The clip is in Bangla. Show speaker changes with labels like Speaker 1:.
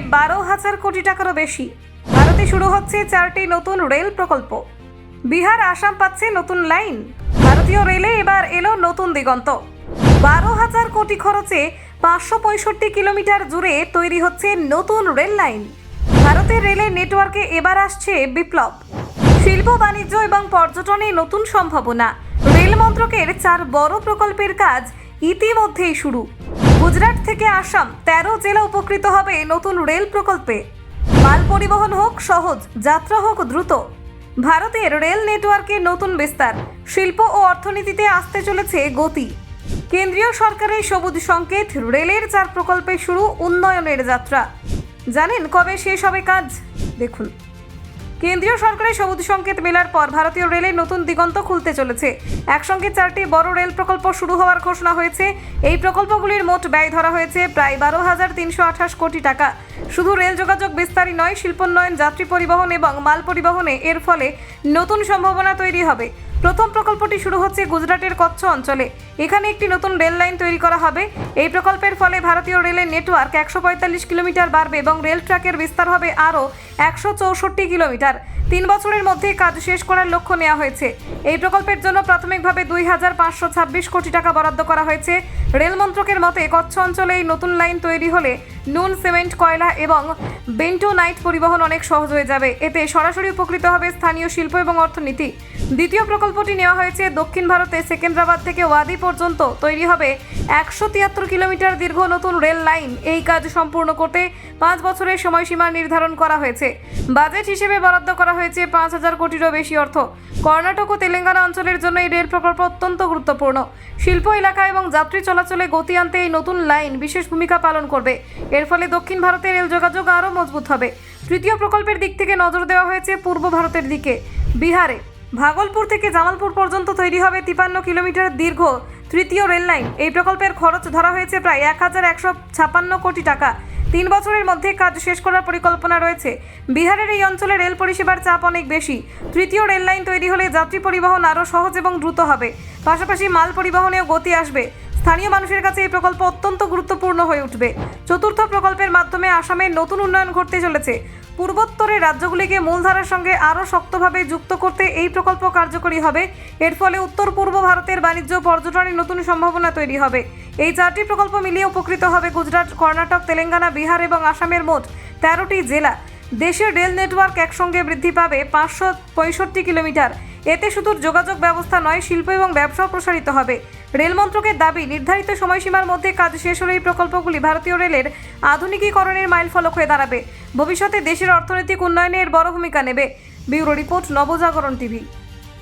Speaker 1: বারো হাজার কোটি টাকারও বেশি। ভারতে শুরু হচ্ছে চারটি নতুন রেল প্রকল্প। বিহার, আসাম পাচ্ছে নতুন লাইন। ভারতীয় রেলে এবার এলো নতুন দিগন্ত। বারো হাজার কোটি খরচে পাঁচশো পঁয়ষট্টি কিলোমিটার জুড়ে তৈরি হচ্ছে নতুন রেল লাইন। ভারতের রেলের নেটওয়ার্কে এবার আসছে বিপ্লব। শিল্প, বাণিজ্য এবং পর্যটনে নতুন সম্ভাবনা। রেল মন্ত্রকের চার বড় প্রকল্পের কাজ ইতিমধ্যেই শুরু। গুজরাট থেকে আসাম, তেরো জেলা উপকৃত হবে নতুন রেল প্রকল্পে। মাল পরিবহন হোক সহজ, যাত্রা হোক দ্রুত। ভারতের রেল নেটওয়ার্কে নতুন বিস্তার, শিল্প ও অর্থনীতিতে আসতে চলেছে গতি। কেন্দ্রীয় সরকারের সবুজ সংকেত রেলের চার প্রকল্পে শুরু উন্নয়নের যাত্রা। জানেন কবে শেষ হবে কাজ? দেখুন। কেন্দ্রীয় সরকারের সবুজ সংকেত মেলার পর ভারতীয় রেলের নতুন দিগন্ত খুলতে চলেছে। একসঙ্গে চারটি বড় রেল প্রকল্প শুরু হওয়ার ঘোষণা হয়েছে। এই প্রকল্পগুলির মোট ব্যয় ধরা হয়েছে প্রায় বারো হাজার তিনশো আঠাশ কোটি টাকা। শুধু রেল যোগাযোগ বিস্তারই নয়, শিল্পোন্নয়ন, যাত্রী পরিবহন এবং মাল পরিবহনে এর ফলে নতুন সম্ভাবনা তৈরি হবে। প্রথম প্রকল্পটি শুরু হচ্ছে গুজরাটের কচ্ছ অঞ্চলে। এখানে একটি নতুন রেল লাইন তৈরি করা হবে। এই প্রকল্পের ফলে ভারতীয় রেলের নেটওয়ার্ক একশো পঁয়তাল্লিশ কিলোমিটার বাড়বে এবং রেল ট্র্যাকের বিস্তার হবে আরও একশো চৌষট্টি কিলোমিটার। তিন বছরের মধ্যে কাজ শেষ করার লক্ষ্য নেওয়া হয়েছে। এই প্রকল্পের জন্য প্রাথমিকভাবে দুই হাজার পাঁচশো ছাব্বিশ কোটি টাকা বরাদ্দ করা হয়েছে। রেল মন্ত্রকের মতে, কচ্ছ অঞ্চলে এই নতুন লাইন তৈরি হলে নুন, সিমেন্ট, কয়লা এবং বেন্টোনাইট পরিবহন অনেক সহজ হয়ে যাবে। এতে সরাসরি উপকৃত হবে স্থানীয় শিল্প এবং অর্থনীতি। দ্বিতীয় প্রকল্পটি নেওয়া হয়েছে দক্ষিণ ভারতে। সেকেন্দ্রাবাদ থেকে ওয়াদি পর্যন্ত তৈরি হবে একশো তিয়াত্তর কিলোমিটার দীর্ঘ নতুন রেল লাইন। এই কাজ সম্পূর্ণ করতে পাঁচ বছরের সময়সীমা নির্ধারণ করা হয়েছে। বাজেট হিসেবে বরাদ্দ করা হয়েছে পাঁচ হাজার কোটিরও বেশি অর্থ। কর্ণাটক ও তেলেঙ্গানা অঞ্চলের জন্য এই রেল প্রকল্প অত্যন্ত গুরুত্বপূর্ণ। শিল্প এলাকা এবং যাত্রী চলাচলে গতি আনতে এই নতুন লাইন বিশেষ ভূমিকা পালন করবে। এর ফলে দক্ষিণ ভারতের রেল যোগাযোগ আরও মজবুত হবে। তৃতীয় প্রকল্পের দিক থেকে নজর দেওয়া হয়েছে পূর্ব ভারতের দিকে। বিহারে ভাগলপুর থেকে জামালপুর পর্যন্ত তৈরি হবে তিপান্ন কিলোমিটার দীর্ঘ তৃতীয় রেল লাইন। এই প্রকল্পের খরচ ধরা হয়েছে প্রায় এক হাজার একশো ছাপান্ন কোটি টাকা। তিন বছরের মধ্যে কাজ শেষ করার পরিকল্পনা রয়েছে। বিহারের এই অঞ্চলে রেল পরিষেবার চাপ অনেক বেশি। তৃতীয় রেল লাইন তৈরি হলে যাত্রী পরিবহন আরও সহজ এবং দ্রুত হবে। পাশাপাশি মাল পরিবহনেও গতি আসবে। স্থানীয় মানুষের কাছে এই প্রকল্প অত্যন্ত গুরুত্বপূর্ণ হয়ে উঠবে। চতুর্থ প্রকল্পের মাধ্যমে আসামের নতুন উন্নয়ন ঘটতে চলেছে। পূর্বোত্তরের রাজ্যগুলিকে মূলধারার সঙ্গে আরও শক্তভাবে যুক্ত করতে এই প্রকল্প কার্যকরী হবে। এর ফলে উত্তর পূর্ব ভারতের বাণিজ্য পর্যটনের নতুন সম্ভাবনা তৈরি হবে। এই চারটি প্রকল্প মিলিয়ে উপকৃত হবে গুজরাট, কর্ণাটক, তেলেঙ্গানা, বিহার এবং আসামের মোট তেরোটি জেলা। দেশের রেল নেটওয়ার্ক একসঙ্গে বৃদ্ধি পাবে পাঁচশো পঁয়ষট্টি কিলোমিটার। এতে শুধু যোগাযোগ ব্যবস্থা নয়, শিল্প এবং ব্যবসাও প্রসারিত হবে। রেল মন্ত্রকের দাবি, নির্ধারিত সময়সীমার মধ্যে কাজ শেষ হলে এই প্রকল্পগুলি ভারতীয় রেলের আধুনিকীকরণের মাইল ফলক হয়ে দাঁড়াবে। ভবিষ্যতে দেশের অর্থনৈতিক উন্নয়নে এর বড় ভূমিকা নেবে। Bureau report, Nabajagaran TV.